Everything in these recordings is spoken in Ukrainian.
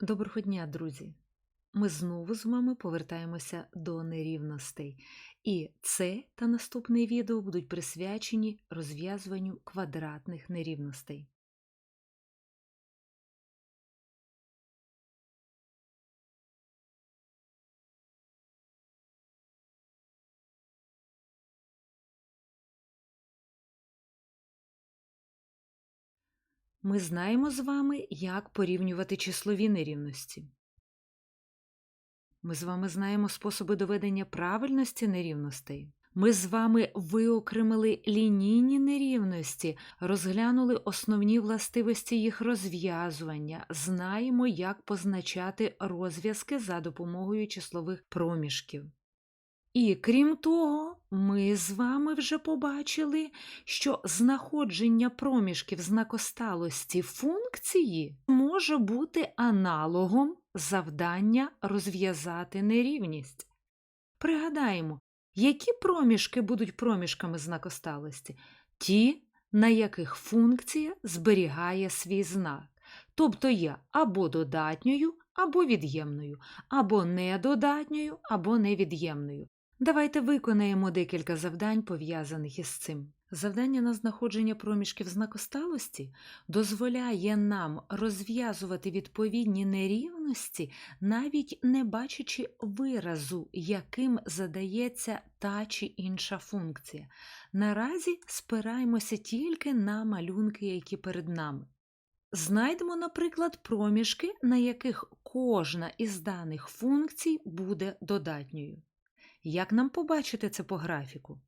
Доброго дня, друзі! Ми знову з вами повертаємося до нерівностей. І це та наступне відео будуть присвячені розв'язуванню квадратних нерівностей. Ми знаємо з вами, як порівнювати числові нерівності. Ми з вами знаємо способи доведення правильності нерівностей. Ми з вами виокремили лінійні нерівності, розглянули основні властивості їх розв'язування, знаємо, як позначати розв'язки за допомогою числових проміжків. І крім того, ми з вами вже побачили, що знаходження проміжків знакосталості функції може бути аналогом завдання розв'язати нерівність. Пригадаємо, які проміжки будуть проміжками знакосталості? Ті, на яких функція зберігає свій знак, тобто є або додатньою, або від'ємною, або недодатньою, або невід'ємною. Давайте виконаємо декілька завдань, пов'язаних із цим. Завдання на знаходження проміжків знакосталості дозволяє нам розв'язувати відповідні нерівності, навіть не бачачи виразу, яким задається та чи інша функція. Наразі спираємося тільки на малюнки, які перед нами. Знайдемо, наприклад, проміжки, на яких кожна із даних функцій буде додатньою. Як нам побачити це по графіку?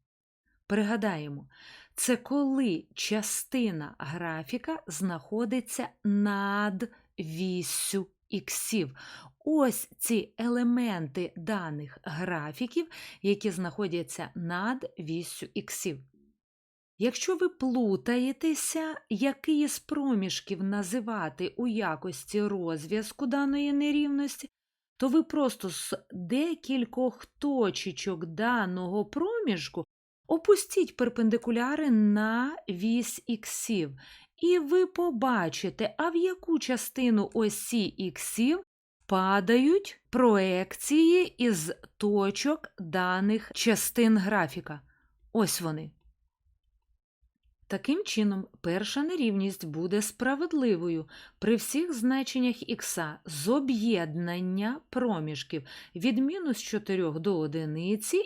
Пригадаємо, це коли частина графіка знаходиться над віссю іксів. Ось ці елементи даних графіків, які знаходяться над віссю іксів. Якщо ви плутаєтеся, який з проміжків називати у якості розв'язку даної нерівності, то ви просто з декількох точечок даного проміжку опустіть перпендикуляри на вісь іксів, і ви побачите, а в яку частину осі іксів падають проекції із точок даних частин графіка. Ось вони. Таким чином, перша нерівність буде справедливою при всіх значеннях х з об'єднання проміжків від мінус 4 до 1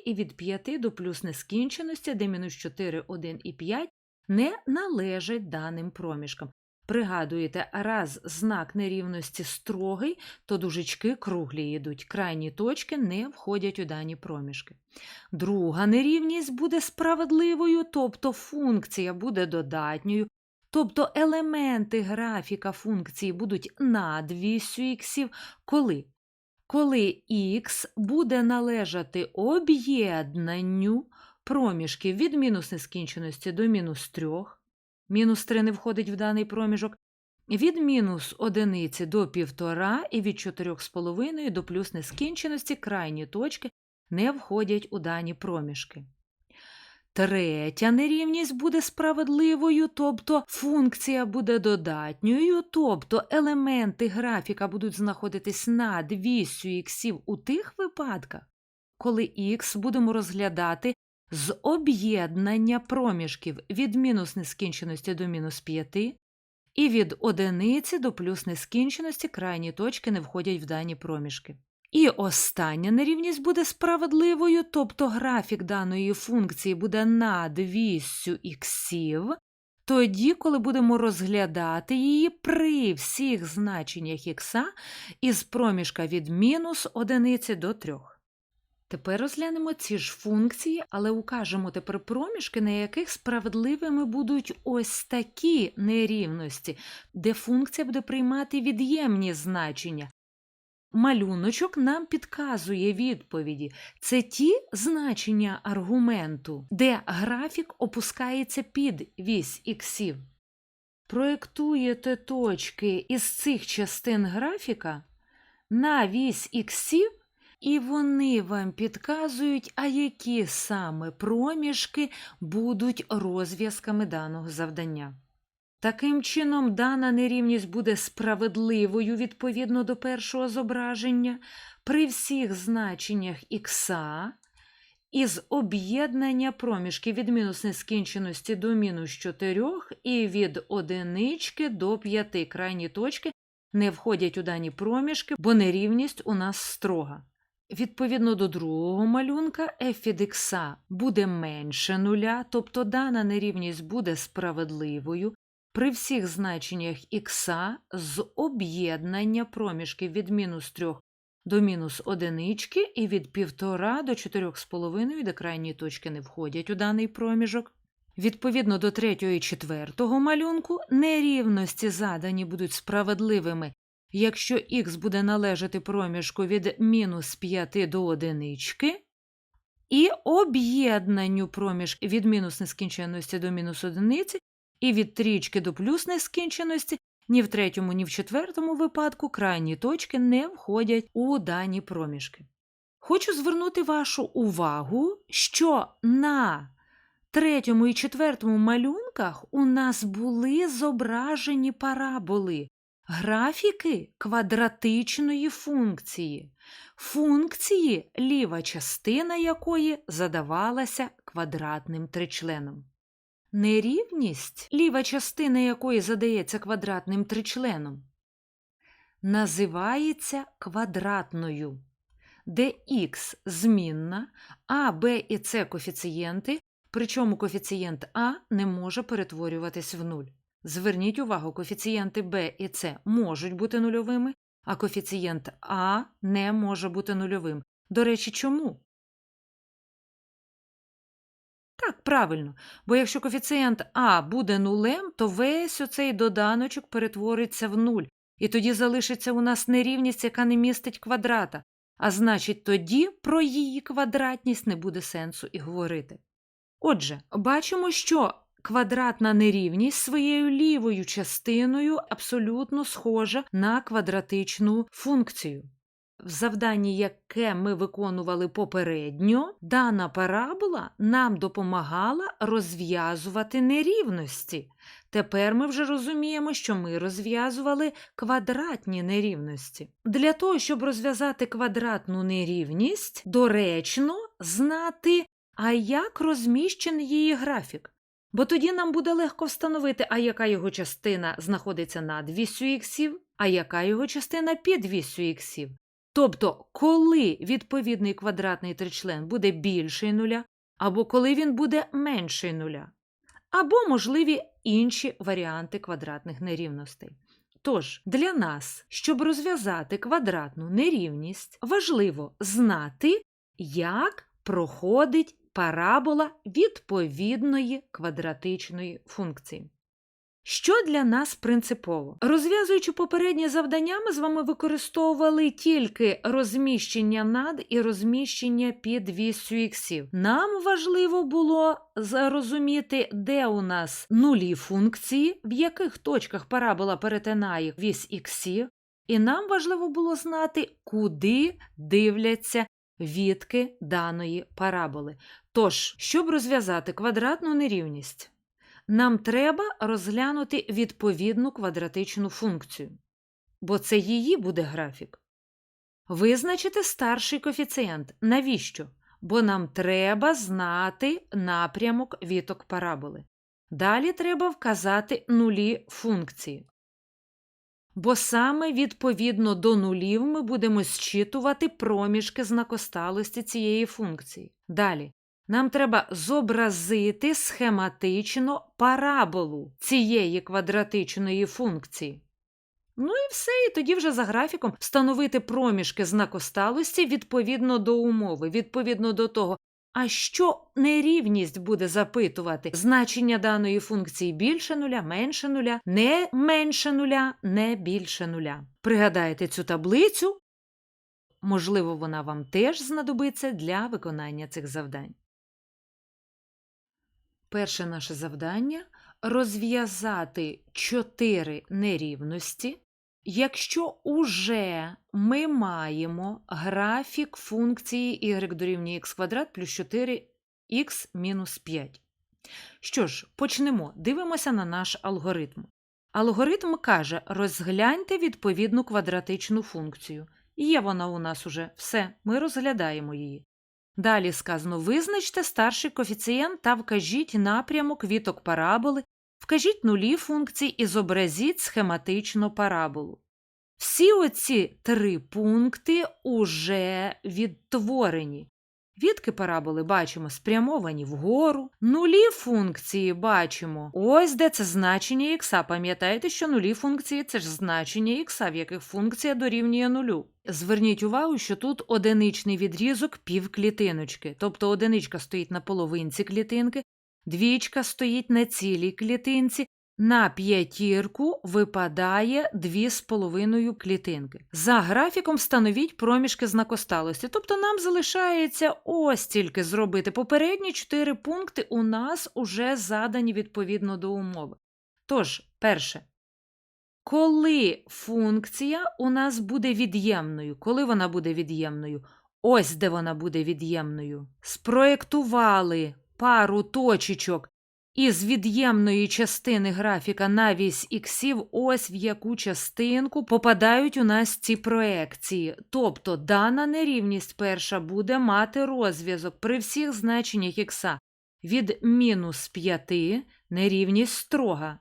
і від 5 до плюс нескінченості, де мінус 4, 1 і 5 не належать даним проміжкам. Пригадуєте, раз знак нерівності строгий, то дужечки круглі йдуть, крайні точки не входять у дані проміжки. Друга нерівність буде справедливою, тобто функція буде додатньою, тобто елементи графіка функції будуть над вісю іксів, коли? Коли х буде належати об'єднанню проміжків від мінус нескінченості до мінус 3, мінус 3 не входить в даний проміжок, від мінус одиниці до півтора і від 4,5 до плюс нескінченості крайні точки не входять у дані проміжки. Третя нерівність буде справедливою, тобто функція буде додатньою, тобто елементи графіка будуть знаходитись над вісю іксів у тих випадках, коли х будемо розглядати з об'єднання проміжків від мінус нескінченості до мінус 5 і від одиниці до плюс нескінченості крайні точки не входять в дані проміжки. І остання нерівність буде справедливою, тобто графік даної функції буде над віссю іксів, тоді, коли будемо розглядати її при всіх значеннях х із проміжка від мінус одиниці до 3. Тепер розглянемо ці ж функції, але укажемо тепер проміжки, на яких справедливими будуть ось такі нерівності, де функція буде приймати від'ємні значення. Малюночок нам підказує відповіді. Це ті значення аргументу, де графік опускається під вісь іксів. Проєктуєте точки із цих частин графіка на вісь іксів і вони вам підказують, а які саме проміжки будуть розв'язками даного завдання. Таким чином, дана нерівність буде справедливою відповідно до першого зображення при всіх значеннях х із об'єднання проміжків від мінус нескінченості до мінус 4 і від одинички до 5 крайні точки не входять у дані проміжки, бо нерівність у нас строга. Відповідно до другого малюнка, f від x буде менше нуля, тобто дана нерівність буде справедливою при всіх значеннях х з об'єднання проміжків від мінус 3 до мінус одинички і від 1,5 до 4,5, де крайні точки не входять у даний проміжок. Відповідно до третього і четвертого малюнку, нерівності задані будуть справедливими, якщо х буде належати проміжку від мінус 5 до одинички, і об'єднанню проміжку від мінус нескінченності до мінус одиниці, і від трічки до плюс нескінченості, ні в третьому, ні в четвертому випадку крайні точки не входять у дані проміжки. Хочу звернути вашу увагу, що на третьому і четвертому малюнках у нас були зображені параболи, графіки квадратичної функції, функції, ліва частина якої задавалася квадратним тричленом. Нерівність, ліва частина якої задається квадратним тричленом, називається квадратною, де х змінна, а, б і с коефіцієнти, причому коефіцієнт А не може перетворюватись в нуль. Зверніть увагу, коефіцієнти b і c можуть бути нульовими, а коефіцієнт А не може бути нульовим. До речі, чому? Так, правильно. Бо якщо коефіцієнт А буде нулем, то весь оцей доданочок перетвориться в нуль. І тоді залишиться у нас нерівність, яка не містить квадрата. А значить, тоді про її квадратність не буде сенсу і говорити. Отже, бачимо, що квадратна нерівність своєю лівою частиною абсолютно схожа на квадратичну функцію. В завданні, яке ми виконували попередньо, дана парабола нам допомагала розв'язувати нерівності. Тепер ми вже розуміємо, що ми розв'язували квадратні нерівності. Для того, щоб розв'язати квадратну нерівність, доречно знати, а як розміщений її графік. Бо тоді нам буде легко встановити, а яка його частина знаходиться над вісю іксів, а яка його частина під вісю іксів. Тобто, коли відповідний квадратний тричлен буде більший нуля, або коли він буде менший нуля, або можливі інші варіанти квадратних нерівностей. Тож, для нас, щоб розв'язати квадратну нерівність, важливо знати, як проходить парабола відповідної квадратичної функції. Що для нас принципово? Розв'язуючи попередні завдання, ми з вами використовували тільки розміщення над і розміщення під вісю іксів. Нам важливо було зрозуміти, де у нас нулі функції, в яких точках парабола перетинає вісь іксів, і нам важливо було знати, куди дивляться відки даної параболи. Тож, щоб розв'язати квадратну нерівність, нам треба розглянути відповідну квадратичну функцію, бо це її буде графік. Визначити старший коефіцієнт. Навіщо? Бо нам треба знати напрямок віток параболи. Далі треба вказати нулі функції. Бо саме відповідно до нулів ми будемо зчитувати проміжки знакосталості цієї функції. Далі нам треба зобразити схематично параболу цієї квадратичної функції. Ну і все, і тоді вже за графіком встановити проміжки знакосталості відповідно до умови, відповідно до того, а що нерівність буде запитувати значення даної функції більше нуля, менше нуля, не менше нуля, не більше нуля. Пригадайте цю таблицю, можливо, вона вам теж знадобиться для виконання цих завдань. Перше наше завдання розв'язати чотири нерівності, якщо уже ми маємо графік функції y дорівнює x квадрат плюс 4x мінус 5. Що ж, почнемо. Дивимося на наш алгоритм. Алгоритм каже: розгляньте відповідну квадратичну функцію. Є вона у нас уже все, ми розглядаємо її. Далі сказано: визначте старший коефіцієнт та вкажіть напрямок віток параболи, вкажіть нулі функції і зобразіть схематично параболу. Всі оці три пункти уже відтворені. Відки параболи бачимо спрямовані вгору, нулі функції бачимо. Ось де це значення х. Пам'ятаєте, що нулі функції це ж значення х, в яких функція дорівнює нулю. Зверніть увагу, що тут одиничний відрізок півклітиночки, тобто одиничка стоїть на половинці клітинки, двічка стоїть на цілій клітинці, на п'ятірку випадає 2,5 клітинки. За графіком встановіть проміжки знакосталості. Тобто нам залишається ось тільки зробити. Попередні 4 пункти у нас уже задані відповідно до умови. Тож, перше. Коли функція у нас буде від'ємною? Коли вона буде від'ємною? Ось де вона буде від'ємною. Спроєктували пару точечок із від'ємної частини графіка на вісь іксів, ось в яку частинку попадають у нас ці проекції. Тобто дана нерівність перша буде мати розв'язок при всіх значеннях ікса від мінус 5 нерівність строга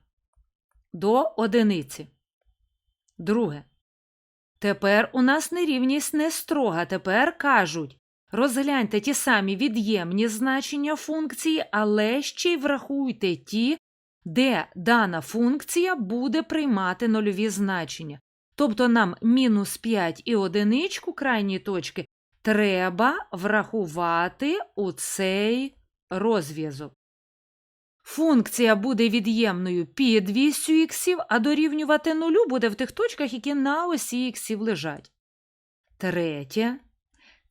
до одиниці. Друге. Тепер у нас нерівність не строга. Тепер кажуть, Розгляньте ті самі від'ємні значення функції, але ще й врахуйте ті, де дана функція буде приймати нульові значення. Тобто нам мінус 5 і одиничку крайні точки треба врахувати у цей розв'язок. Функція буде від'ємною під вісю іксів, а дорівнювати нулю буде в тих точках, які на осі іксів лежать. Третє.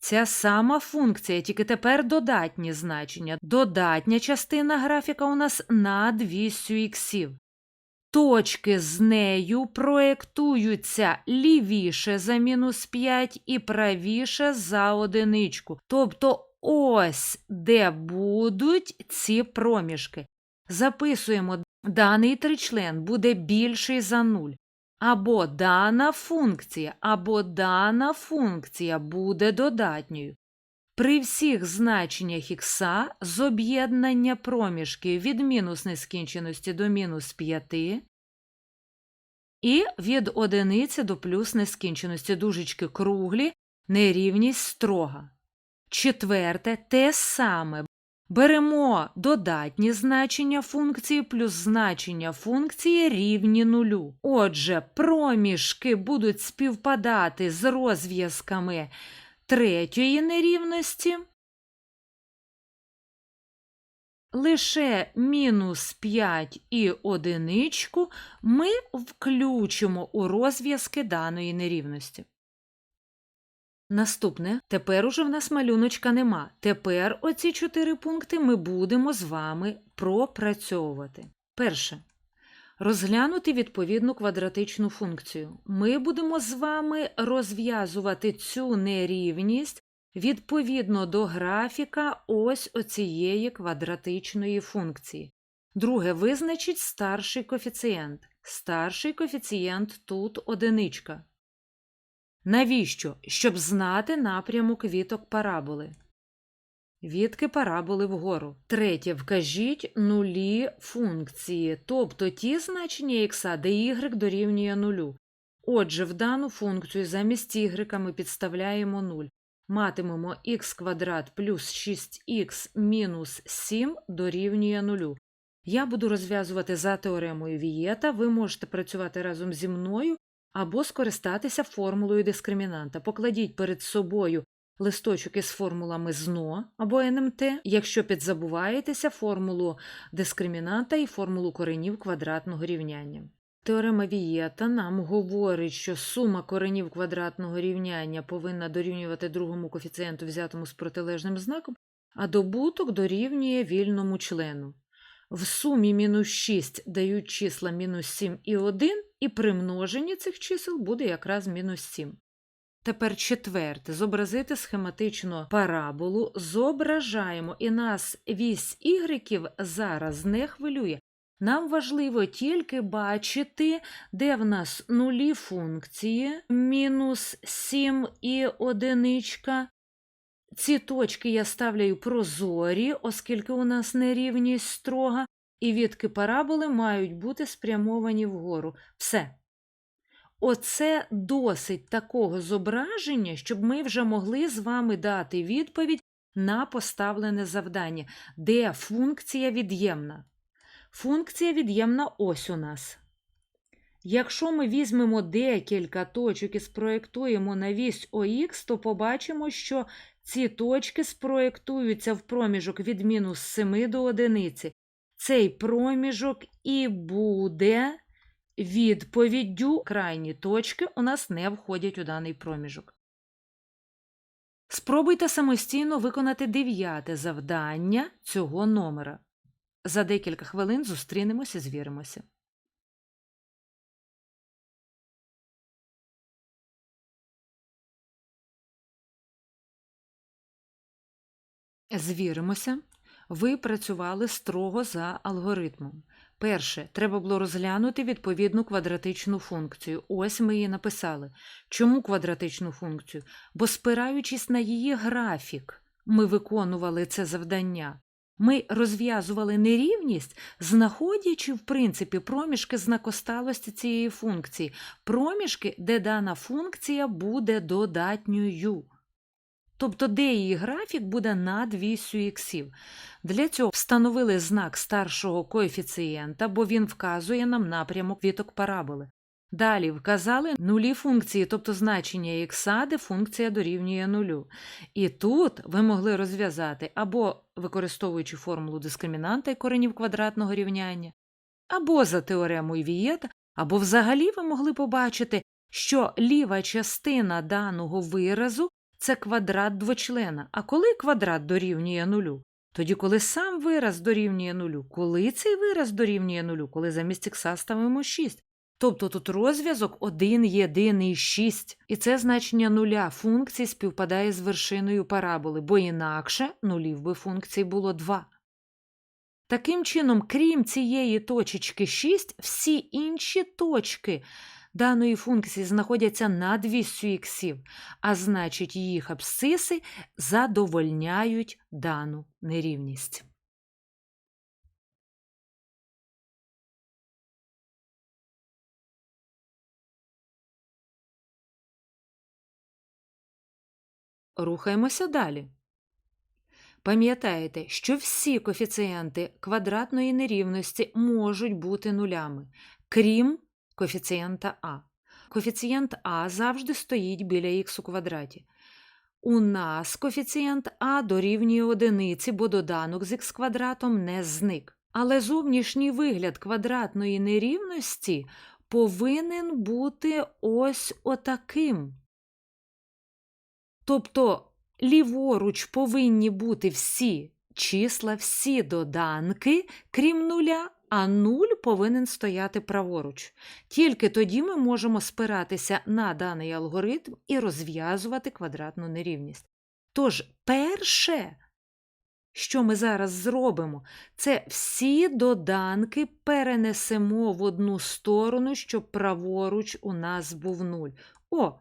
Ця сама функція, тільки тепер додатні значення. Додатня частина графіка у нас над вісю іксів. Точки з нею проєктуються лівіше за мінус 5 і правіше за одиничку. Тобто ось де будуть ці проміжки. Записуємо, даний тричлен буде більший за 0 або дана функція, або дана функція буде додатньою. При всіх значеннях х з об'єднання проміжків від мінус нескінченості до мінус 5 і від одиниці до плюс нескінченості дужечки круглі, нерівність строга. Четверте те саме Беремо додатні значення функції плюс значення функції рівні нулю. Отже, проміжки будуть співпадати з розв'язками третьої нерівності. Лише мінус 5 і одиничку ми включимо у розв'язки даної нерівності. Наступне, тепер уже в нас малюночка нема. Тепер оці чотири пункти ми будемо з вами пропрацьовувати. Перше. Розглянути відповідну квадратичну функцію. Ми будемо з вами розв'язувати цю нерівність відповідно до графіка ось оцієї квадратичної функції. Друге, визначить старший коефіцієнт. Старший коефіцієнт тут одиничка. Навіщо? Щоб знати напрямок віток параболи. Вітки параболи вгору. Третє. Вкажіть нулі функції, тобто ті значення х, де y дорівнює нулю. Отже, в дану функцію замість y ми підставляємо 0. Матимемо х квадрат плюс 6х мінус 7 дорівнює 0. Я буду розв'язувати за теоремою Вієта. Ви можете працювати разом зі мною або скористатися формулою дискримінанта. Покладіть перед собою листочок із формулами ЗНО або НМТ, якщо підзабуваєтеся формулу дискримінанта і формулу коренів квадратного рівняння. Теорема Вієта нам говорить, що сума коренів квадратного рівняння повинна дорівнювати другому коефіцієнту, взятому з протилежним знаком, а добуток дорівнює вільному члену. В сумі мінус 6 дають числа мінус 7 і 1, і при множенні цих чисел буде якраз мінус 7. Тепер четверте. Зобразити схематично параболу. Зображаємо, і нас вісь ігреків зараз не хвилює. Нам важливо тільки бачити, де в нас нулі функції, мінус 7 і одиничка. Ці точки я ставляю прозорі, оскільки у нас нерівність строга, і відки параболи мають бути спрямовані вгору. Все. Оце досить такого зображення, щоб ми вже могли з вами дати відповідь на поставлене завдання, де функція від'ємна. Функція від'ємна ось у нас. Якщо ми візьмемо декілька точок і спроєктуємо на вісь ОХ, то побачимо, що ці точки спроєктуються в проміжок від мінус 7 до одиниці. Цей проміжок і буде відповіддю крайні точки у нас не входять у даний проміжок. Спробуйте самостійно виконати дев'яте завдання цього номера. За декілька хвилин зустрінемося, звіримося. Звіримося. Ви працювали строго за алгоритмом. Перше, треба було розглянути відповідну квадратичну функцію. Ось ми її написали. Чому квадратичну функцію? Бо, спираючись на її графік, ми виконували це завдання. Ми розв'язували нерівність, знаходячи, в принципі, проміжки знакосталості цієї функції, проміжки, де дана функція буде додатньою. Тобто, де її графік буде над вісю іксів. Для цього встановили знак старшого коефіцієнта, бо він вказує нам напрямок віток параболи. Далі вказали нулі функції, тобто значення ікса, де функція дорівнює нулю. І тут ви могли розв'язати або використовуючи формулу дискримінанта і коренів квадратного рівняння, або за теоремою Вієта, або взагалі ви могли побачити, що ліва частина даного виразу це квадрат двочлена. А коли квадрат дорівнює нулю? Тоді, коли сам вираз дорівнює нулю, коли цей вираз дорівнює нулю, коли замість ікса ставимо 6. Тобто тут розв'язок 1 єдиний 6. І це значення нуля функції співпадає з вершиною параболи, бо інакше нулів би функцій було 2. Таким чином, крім цієї точечки 6, всі інші точки даної функції знаходяться над віссю іксів, а значить, їх абсциси задовольняють дану нерівність. Рухаємося далі. Пам'ятаєте, що всі коефіцієнти квадратної нерівності можуть бути нулями, крім коефіцієнта А. Коефіцієнт А завжди стоїть біля х у квадраті. У нас коефіцієнт А дорівнює одиниці, бо доданок з х квадратом не зник. Але зовнішній вигляд квадратної нерівності повинен бути ось отаким. Тобто ліворуч повинні бути всі числа, всі доданки, крім нуля, а нуль повинен стояти праворуч. Тільки тоді ми можемо спиратися на даний алгоритм і розв'язувати квадратну нерівність. Тож, перше, що ми зараз зробимо, це всі доданки перенесемо в одну сторону, щоб праворуч у нас був нуль. О,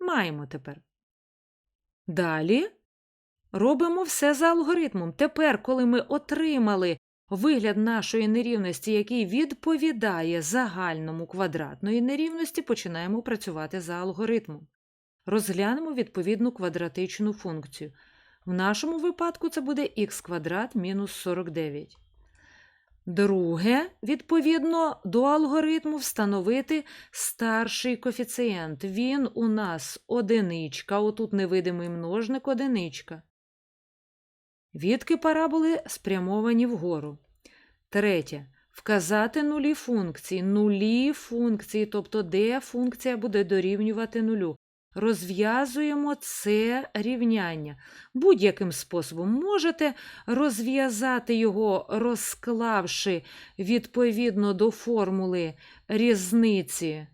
маємо тепер. Далі робимо все за алгоритмом. Тепер, коли ми отримали вигляд нашої нерівності, який відповідає загальному квадратної нерівності, починаємо працювати за алгоритмом. Розглянемо відповідну квадратичну функцію. В нашому випадку це буде х квадрат мінус 49. Друге, відповідно до алгоритму встановити старший коефіцієнт. Він у нас одиничка, отут невидимий множник одиничка. Відки параболи спрямовані вгору. Третє. Вказати нулі функції. Нулі функції, тобто де функція буде дорівнювати нулю. Розв'язуємо це рівняння. Будь-яким способом можете розв'язати його, розклавши відповідно до формули різниці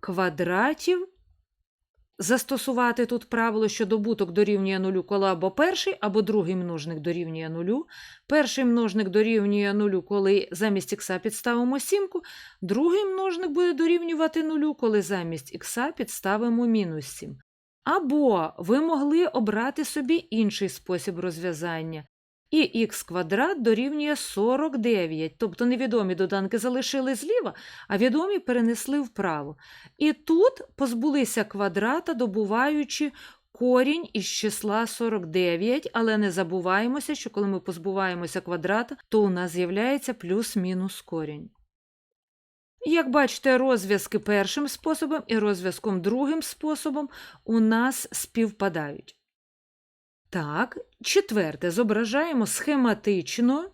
квадратів. Застосувати тут правило, що добуток дорівнює нулю, коли або перший, або другий множник дорівнює нулю. Перший множник дорівнює нулю, коли замість ікса підставимо сімку, другий множник буде дорівнювати нулю, коли замість ікса підставимо мінус 7. Або ви могли обрати собі інший спосіб розв'язання. І х квадрат дорівнює 49, тобто невідомі доданки залишили зліва, а відомі перенесли вправо. І тут позбулися квадрата, добуваючи корінь із числа 49, але не забуваємося, що коли ми позбуваємося квадрата, то у нас з'являється плюс-мінус корінь. Як бачите, розв'язки першим способом і розв'язком другим способом у нас співпадають. Так, четверте, зображаємо схематично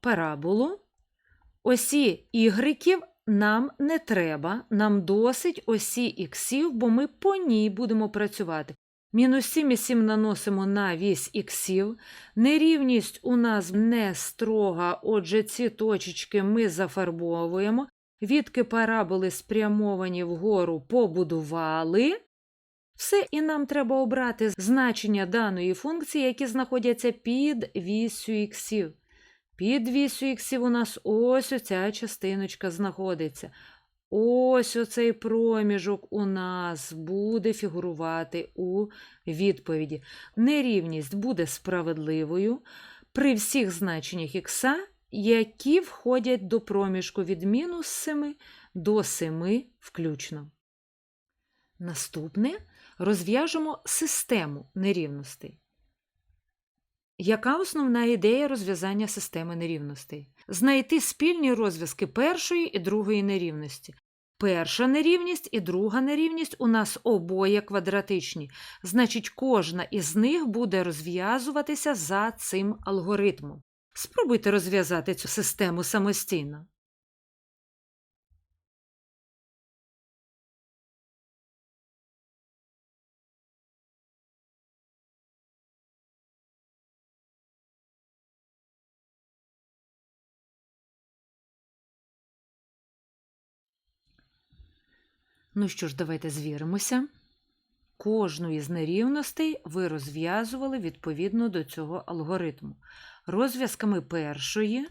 параболу. Осі ігреків нам не треба, нам досить осі іксів, бо ми по ній будемо працювати. Мінус 7 і 7 наносимо на вісь іксів. Нерівність у нас не строга, отже, ці точечки ми зафарбовуємо. Відки параболи спрямовані вгору побудували. Все, і нам треба обрати значення даної функції, які знаходяться під вісю іксів. Під вісю іксів у нас ось оця частиночка знаходиться. Ось оцей проміжок у нас буде фігурувати у відповіді. Нерівність буде справедливою при всіх значеннях ікса, які входять до проміжку від мінус 7 до 7 включно. Наступне розв'яжемо систему нерівностей. Яка основна ідея розв'язання системи нерівностей? Знайти спільні розв'язки першої і другої нерівності. Перша нерівність і друга нерівність у нас обоє квадратичні, значить, кожна із них буде розв'язуватися за цим алгоритмом. Спробуйте розв'язати цю систему самостійно. Ну що ж, давайте звіримося. Кожну із нерівностей ви розв'язували відповідно до цього алгоритму. Розв'язками першої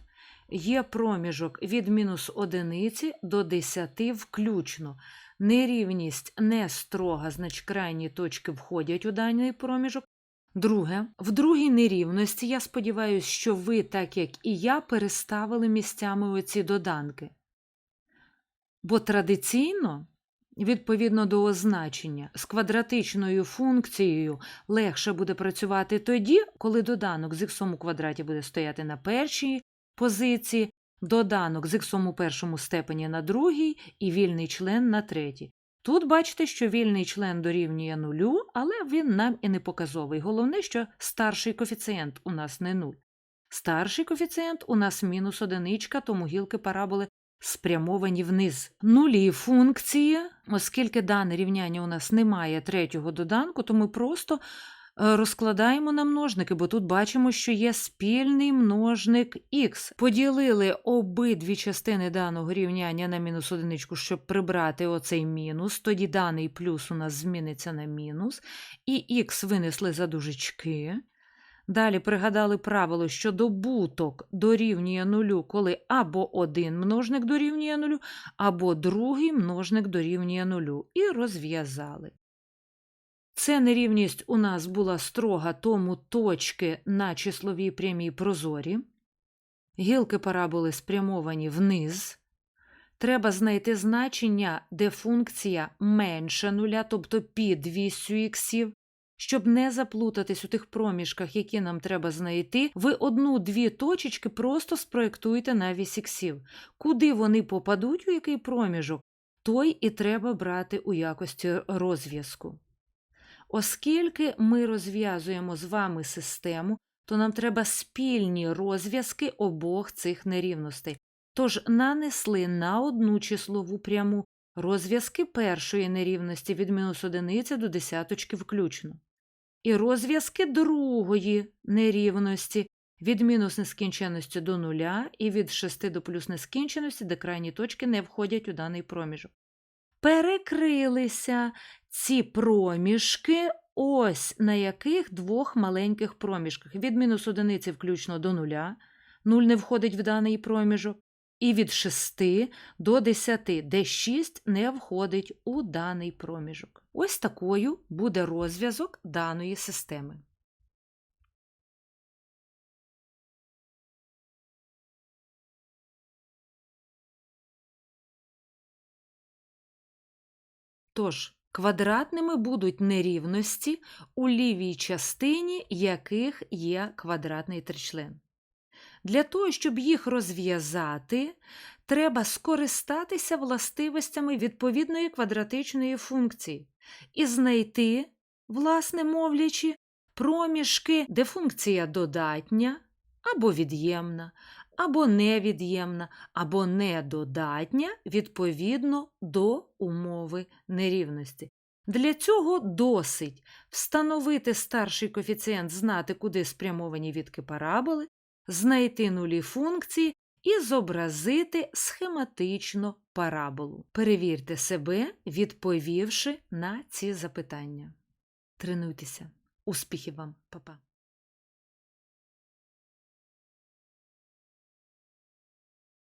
є проміжок від мінус одиниці до 10 включно. Нерівність не строга, значить крайні точки входять у даний проміжок. Друге, в другій нерівності, я сподіваюся, що ви, так як і я, переставили місцями оці доданки. Бо традиційно Відповідно до означення, з квадратичною функцією легше буде працювати тоді, коли доданок з х у квадраті буде стояти на першій позиції, доданок з х у першому степені на другій і вільний член на третій. Тут бачите, що вільний член дорівнює нулю, але він нам і не показовий. Головне, що старший коефіцієнт у нас не нуль. Старший коефіцієнт у нас мінус одиничка, тому гілки параболи спрямовані вниз. Нулі функції, оскільки дане рівняння у нас немає третього доданку, то ми просто е, розкладаємо на множники, бо тут бачимо, що є спільний множник х. Поділили обидві частини даного рівняння на мінус одиничку, щоб прибрати оцей мінус, тоді даний плюс у нас зміниться на мінус, і х винесли за дужечки. Далі пригадали правило, що добуток дорівнює нулю, коли або один множник дорівнює нулю, або другий множник дорівнює нулю, і розв'язали. Це нерівність у нас була строга, тому точки на числовій прямій прозорі. Гілки параболи спрямовані вниз. Треба знайти значення, де функція менше нуля, тобто під вісю іксів. Щоб не заплутатись у тих проміжках, які нам треба знайти, ви одну-дві точечки просто спроєктуєте на вісь іксів. Куди вони попадуть, у який проміжок, той і треба брати у якості розв'язку. Оскільки ми розв'язуємо з вами систему, то нам треба спільні розв'язки обох цих нерівностей. Тож нанесли на одну числову пряму розв'язки першої нерівності від мінус одиниці до десяточки включно і розв'язки другої нерівності від мінус нескінченності до нуля і від 6 до плюс нескінченості, де крайні точки не входять у даний проміжок. Перекрилися ці проміжки, ось на яких двох маленьких проміжках. Від мінус одиниці включно до нуля, нуль не входить в даний проміжок, і від 6 до 10, де 6 не входить у даний проміжок. Ось такою буде розв'язок даної системи. Тож, квадратними будуть нерівності, у лівій частині яких є квадратний тричлен. Для того, щоб їх розв'язати, треба скористатися властивостями відповідної квадратичної функції і знайти, власне мовлячи, проміжки, де функція додатня або від'ємна, або невід'ємна, або недодатня відповідно до умови нерівності. Для цього досить встановити старший коефіцієнт, знати, куди спрямовані відки параболи, знайти нулі функції і зобразити схематично параболу. Перевірте себе, відповівши на ці запитання. Тренуйтеся. Успіхів вам, Па-па!